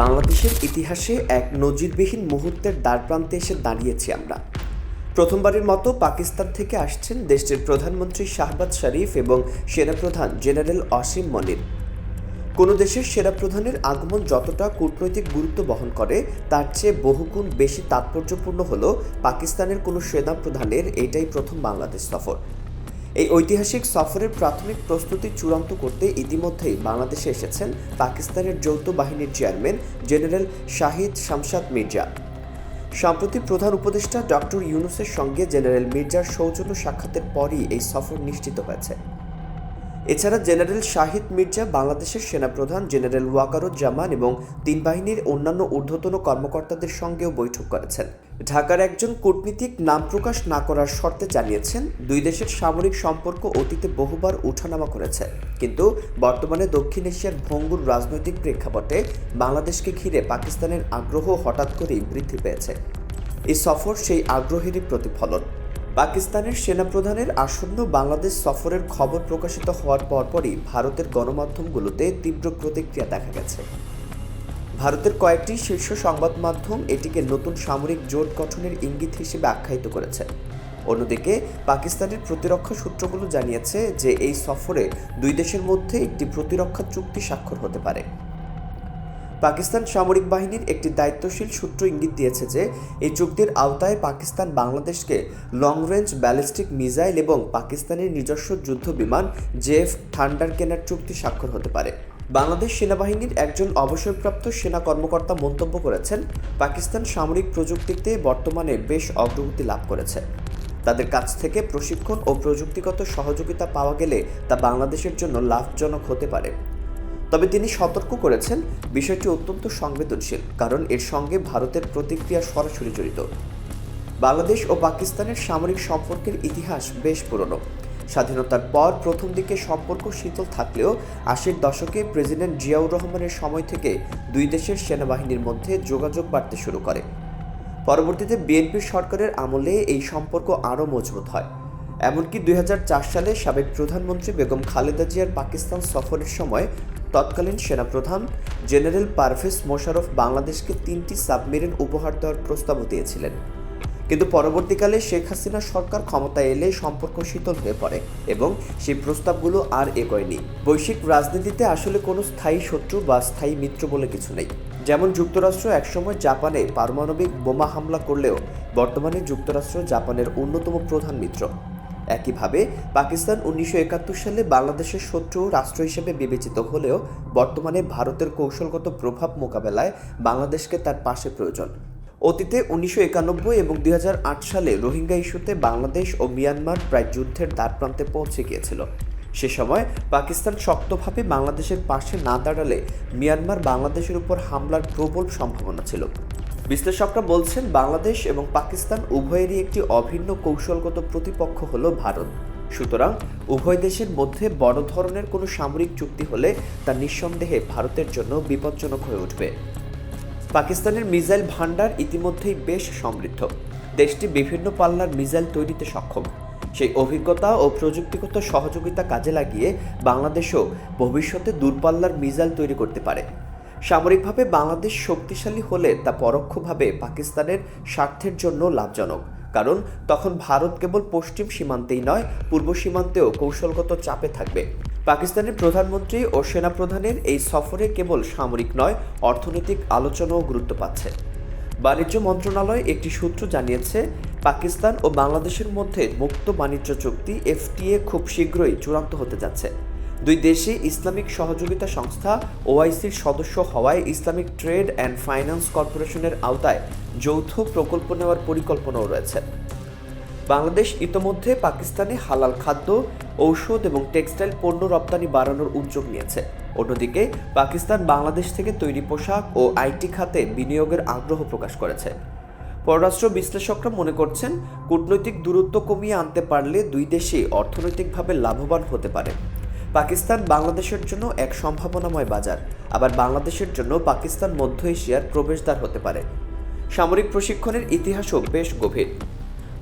বাংলাদেশের ইতিহাসে এক নজিরবিহীন মুহূর্তের দ্বারপ্রান্তে এসে দাঁড়িয়েছি আমরা। প্রথমবারের মতো পাকিস্তান থেকে আসছেন দেশটির প্রধানমন্ত্রী শাহবাজ শরীফ এবং সেনাপ্রধান জেনারেল অসীম মনির। কোনো দেশের সেনাপ্রধানের আগমন যতটা কূটনৈতিক গুরুত্ব বহন করে, তার চেয়ে বহুগুণ বেশি তাৎপর্যপূর্ণ হল পাকিস্তানের কোনো সেনা প্রধানের এটাই প্রথম বাংলাদেশ সফর। এই ঐতিহাসিক সফরের প্রাথমিক প্রস্তুতি চূড়ান্ত করতে ইতিমধ্যেই বাংলাদেশে এসেছেন পাকিস্তানের যৌথ বাহিনীর চেয়ারম্যান জেনারেল শাহিদ শামশাদ মির্জা। সম্প্রতি প্রধান উপদেষ্টা ডক্টর ইউনুসের সঙ্গে জেনারেল মির্জার সৌজন্য সাক্ষাতের পরই এই সফর নিশ্চিত হয়েছে। এছাড়া জেনারেল শাহিদ মির্জা বাংলাদেশের সেনাপ্রধান, জেনারেল ওয়াকারুজ্জামান এবং তিন বাহিনীর অন্যান্য ঊর্ধ্বতন কর্মকর্তাদের সঙ্গেও বৈঠক করেছেন। ঢাকার একজন কূটনীতিক নাম প্রকাশ না করার শর্তে জানিয়েছেন, দুই দেশের সামরিক সম্পর্ক অতীতে বহুবার ওঠানামা করেছে। কিন্তু বর্তমানে দক্ষিণ এশিয়ার ভঙ্গুর রাজনৈতিক প্রেক্ষাপটে বাংলাদেশকে ঘিরে পাকিস্তানের আগ্রহ হঠাৎ করেই বৃদ্ধি পেয়েছে। এই সফর সেই আগ্রহেরই প্রতিফলন। পাকিস্তানের সেনাপ্রধানের আসন্ন বাংলাদেশ সফরের খবর প্রকাশিত হওয়ার পরপরই ভারতের গণমাধ্যমগুলোতে তীব্র প্রতিক্রিয়া দেখা গেছে। ভারতের কয়েকটি শীর্ষ সংবাদ মাধ্যম এটিকে নতুন সামরিক জোট গঠনের ইঙ্গিত হিসেবে আখ্যায়িত করেছে। অন্যদিকে, পাকিস্তানের প্রতিরক্ষা সূত্রগুলো জানিয়েছে যে, এই সফরে দুই দেশের মধ্যে একটি প্রতিরক্ষা চুক্তি স্বাক্ষর হতে পারে। পাকিস্তান সামরিক বাহিনীর একটি দায়িত্বশীল সূত্র ইঙ্গিত দিয়েছে যে, এই চুক্তির আওতায় পাকিস্তান বাংলাদেশকে লং রেঞ্জ ব্যালিস্টিক মিসাইল এবং পাকিস্তানের নিজস্ব যুদ্ধ বিমান জেফ থান্ডার কেনার চুক্তি স্বাক্ষর হতে পারে। বাংলাদেশ সেনাবাহিনীর একজন অবসরপ্রাপ্ত সেনা কর্মকর্তা মন্তব্য করেছেন, পাকিস্তান সামরিক প্রযুক্তিতে বর্তমানে বেশ অগ্রগতি লাভ করেছে। তাদের কাছ থেকে প্রশিক্ষণ ও প্রযুক্তিগত সহযোগিতা পাওয়া গেলে তা বাংলাদেশের জন্য লাভজনক হতে পারে। তবে তিনি সতর্ক করেছেন, বিষয়টি অত্যন্ত সংবেদনশীল, কারণ এর সঙ্গে ভারতের প্রতিক্রিয়া সরাসরি জড়িত। বাংলাদেশ ও পাকিস্তানের সামরিক সম্পর্কের ইতিহাস বেশ পুরনো। স্বাধীনতার পর প্রথম দিকে সম্পর্ক শীতল থাকলেও আশির দশকে প্রেসিডেন্ট জিয়াউর রহমানের সময় থেকে দুই দেশের সেনাবাহিনীর মধ্যে যোগাযোগ বাড়তে শুরু করে। পরবর্তীতে বিএনপি সরকারের আমলে এই সম্পর্ক আরও মজবুত হয়। এমনকি দুই হাজার চার সালে সাবেক প্রধানমন্ত্রী বেগম খালেদা জিয়ার পাকিস্তান সফরের সময় তৎকালীন সেনাপ্রধান জেনারেল পারভেজ মোশাররফ বাংলাদেশকে তিনটি সাবমেরিন উপহার দেওয়ার প্রস্তাবও দিয়েছিলেন। কিন্তু পরবর্তীকালে শেখ হাসিনা সরকার ক্ষমতায় এলে সম্পর্ক শীতল হয়ে পড়ে এবং সেই প্রস্তাবগুলো আর এগোয়নি। বৈশ্বিক রাজনীতিতে আসলে কোনো স্থায়ী শত্রু বা স্থায়ী মিত্র বলে কিছু নেই। যেমন যুক্তরাষ্ট্র একসময় জাপানে পারমাণবিক বোমা হামলা করলেও বর্তমানে যুক্তরাষ্ট্র জাপানের অন্যতম প্রধান মিত্র। একইভাবে পাকিস্তান উনিশশো একাত্তর সালে বাংলাদেশের শত্রু রাষ্ট্র হিসেবে বিবেচিত হলেও বর্তমানে ভারতের কৌশলগত প্রভাব মোকাবেলায় বাংলাদেশকে তার পাশে প্রয়োজন। অতীতে উনিশশো একানব্বই এবং দুই হাজার আট সালে রোহিঙ্গা ইস্যুতে বাংলাদেশ ও মিয়ানমার প্রায় যুদ্ধের দ্বারপ্রান্তে পৌঁছে গিয়েছিল। সে সময় পাকিস্তান শক্তভাবে বাংলাদেশের পাশে না দাঁড়ালে মিয়ানমার বাংলাদেশের উপর হামলার প্রবল সম্ভাবনা ছিল। বিশ্লেষকরা বলছেন, বাংলাদেশ এবং পাকিস্তান উভয়েরই একটি অভিন্ন কৌশলগত প্রতিপক্ষ হল ভারত। সুতরাং উভয় দেশের মধ্যে বড় ধরনের কোনো সামরিক চুক্তি হলে তা নিঃসন্দেহে ভারতের জন্য বিপজ্জনক হয়ে উঠবে। পাকিস্তানের মিসাইল ভান্ডার ইতিমধ্যেই বেশ সমৃদ্ধ। দেশটি বিভিন্ন পাল্লার মিসাইল তৈরিতে সক্ষম। সেই অভিজ্ঞতা ও প্রযুক্তিগত সহযোগিতা কাজে লাগিয়ে বাংলাদেশও ভবিষ্যতে দূরপাল্লার মিসাইল তৈরি করতে পারে। সামরিকভাবে বাংলাদেশ শক্তিশালী হলে তা পরোক্ষভাবে পাকিস্তানের স্বার্থের জন্য লাভজনক, কারণ তখন ভারত কেবল পশ্চিম সীমান্তেই নয়, পূর্ব সীমান্তেও কৌশলগত চাপে থাকবে। পাকিস্তানের প্রধানমন্ত্রী ও সেনাপ্রধানের এই সফরে কেবল সামরিক নয়, অর্থনৈতিক আলোচনাও গুরুত্ব পাচ্ছে। বাণিজ্য মন্ত্রণালয় একটি সূত্র জানিয়েছে, পাকিস্তান ও বাংলাদেশের মধ্যে মুক্ত বাণিজ্য চুক্তি, এফটিএ, খুব শীঘ্রই চূড়ান্ত হতে যাচ্ছে। দুই দেশে ইসলামিক সহযোগিতা সংস্থা ওআইসির সদস্য হওয়ায় ইসলামিক ট্রেড অ্যান্ড ফাইন্যান্স কর্পোরেশনের আওতায় যৌথ প্রকল্প নেওয়ার পরিকল্পনাও রয়েছে। বাংলাদেশ ইতোমধ্যে পাকিস্তানে হালাল খাদ্য, ঔষধ এবং টেক্সটাইল পণ্য রপ্তানি বাড়ানোর উদ্যোগ নিয়েছে। অন্যদিকে, পাকিস্তান বাংলাদেশ থেকে তৈরি পোশাক ও আইটি খাতে বিনিয়োগের আগ্রহ প্রকাশ করেছে। পররাষ্ট্র বিশ্লেষকরা মনে করছেন, কূটনৈতিক দূরত্ব কমিয়ে আনতে পারলে দুই দেশই অর্থনৈতিকভাবে লাভবান হতে পারে। পাকিস্তান বাংলাদেশের জন্য এক সম্ভাবনাময় বাজার। আবার বাংলাদেশের জন্য পাকিস্তান মধ্য এশিয়ার প্রবেশদ্বার হতে পারে। সামরিক প্রশিক্ষণের ইতিহাসও বেশ গভীর।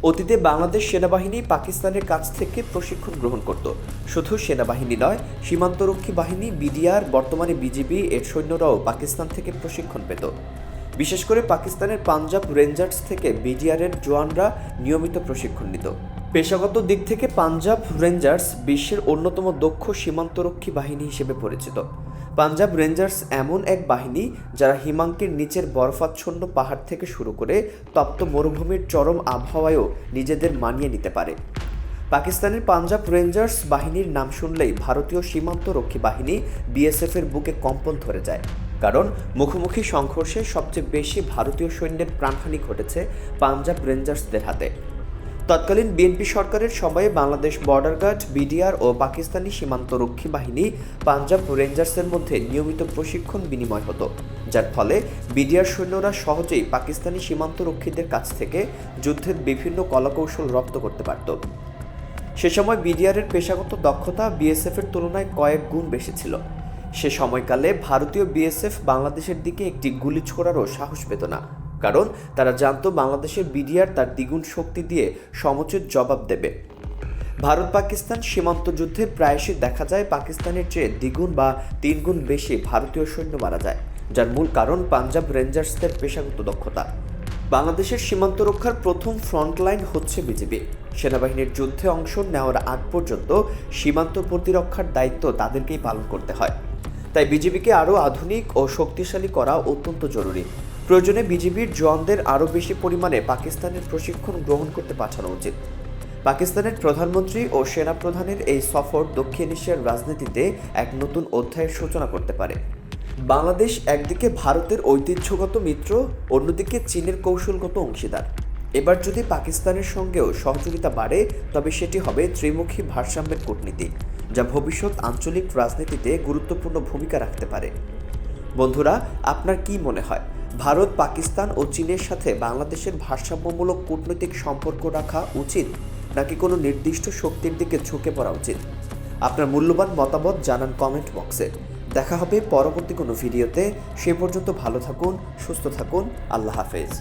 অতীতে বাংলাদেশ সেনাবাহিনী পাকিস্তানের কাছ থেকে প্রশিক্ষণ গ্রহণ করত। শুধু সেনাবাহিনী নয়, সীমান্তরক্ষী বাহিনী, বিডিআর, বর্তমানে বিজিবি, এর সৈন্যরাও পাকিস্তান থেকে প্রশিক্ষণ পেত। বিশেষ করে পাকিস্তানের পাঞ্জাব রেঞ্জার্স থেকে বিডিআরের জওয়ানরা নিয়মিত প্রশিক্ষণ নিত। পেশাগত দিক থেকে পাঞ্জাব রেঞ্জার্স বিশ্বের অন্যতম দক্ষ সীমান্তরক্ষী বাহিনী হিসেবে পরিচিত। পাঞ্জাব রেঞ্জার্স এমন এক বাহিনী যারা হিমাঙ্কের নিচের বরফাচ্ছন্ন পাহাড় থেকে শুরু করে তপ্ত মরুভূমির চরম আবহাওয়ায়ও নিজেদের মানিয়ে নিতে পারে। পাকিস্তানের পাঞ্জাব রেঞ্জার্স বাহিনীর নাম শুনলেই ভারতীয় সীমান্ত রক্ষী বাহিনী বিএসএফের বুকে কম্পন ধরে যায়। কারণ মুখোমুখি সংঘর্ষে সবচেয়ে বেশি ভারতীয় সৈন্যের প্রাণহানি ঘটেছে পাঞ্জাব রেঞ্জার্সদের হাতে। তৎকালীন বিএনপি সরকারের সময়ে বাংলাদেশ বর্ডার গার্ড, বিডিআর ও পাকিস্তানি সীমান্তরক্ষী বাহিনী পাঞ্জাব রেঞ্জার্সের মধ্যে নিয়মিত প্রশিক্ষণ বিনিময় হতো। যার ফলে বিডিআর সৈন্যরা সহজেই পাকিস্তানি সীমান্তরক্ষীদের কাছ থেকে যুদ্ধের বিভিন্ন কলাকৌশল রপ্ত করতে পারত। সে সময় বিডিআরের পেশাগত দক্ষতা বিএসএফের তুলনায় কয়েক গুণ বেশি ছিল। সে সময়কালে ভারতীয় বিএসএফ বাংলাদেশের দিকে একটি গুলি ছোড়ারও সাহস পেত না। কারণ তারা জানতো বাংলাদেশের বিডিআর তার দ্বিগুণ শক্তি দিয়ে সমুচিত জবাব দেবে। ভারত পাকিস্তান সীমান্ত যুদ্ধে প্রায়শই দেখা যায় পাকিস্তানের চেয়ে দ্বিগুণ বা তিনগুণ বেশি ভারতীয় সৈন্য মারা যায়, যার মূল কারণ পাঞ্জাব রেঞ্জার্সদের পেশাগত দক্ষতা। বাংলাদেশের সীমান্ত রক্ষার প্রথম ফ্রন্টলাইন হচ্ছে বিজেপি সেনাবাহিনীর যুদ্ধে অংশ নেওয়ার আগ পর্যন্ত সীমান্ত প্রতিরক্ষার দায়িত্ব তাদেরকেই পালন করতে হয়। তাই বিজেপিকে আরও আধুনিক ও শক্তিশালী করা অত্যন্ত জরুরি। প্রয়োজনে বিজিবির জওয়ানদের আরও বেশি পরিমাণে পাকিস্তানের প্রশিক্ষণ গ্রহণ করতে পাঠানো উচিত। পাকিস্তানের প্রধানমন্ত্রী ও সেনাপ্রধানের এই সফর দক্ষিণ এশিয়ার রাজনীতিতে এক নতুন অধ্যায়ের সূচনা করতে পারে। বাংলাদেশ একদিকে ভারতের ঐতিহ্যগত মিত্র, অন্যদিকে চীনের কৌশলগত অংশীদার। এবার যদি পাকিস্তানের সঙ্গেও সহযোগিতা বাড়ে, তবে সেটি হবে ত্রিমুখী ভারসাম্যের কূটনীতি, যা ভবিষ্যৎ আঞ্চলিক রাজনীতিতে গুরুত্বপূর্ণ ভূমিকা রাখতে পারে। বন্ধুরা, আপনার কি মনে হয়? ভারত, পাকিস্তান ও চীনের সাথে বাংলাদেশের ভারসাম্যমূলক কূটনৈতিক সম্পর্ক রাখা উচিত নাকি কোনো নির্দিষ্ট শক্তির দিকে ঝুঁকে পড়া উচিত? আপনার মূল্যবান মতামত জানান কমেন্ট বক্সে। দেখা হবে পরবর্তী কোনো ভিডিওতে। সে পর্যন্ত ভালো থাকুন, সুস্থ থাকুন। আল্লাহ হাফেজ।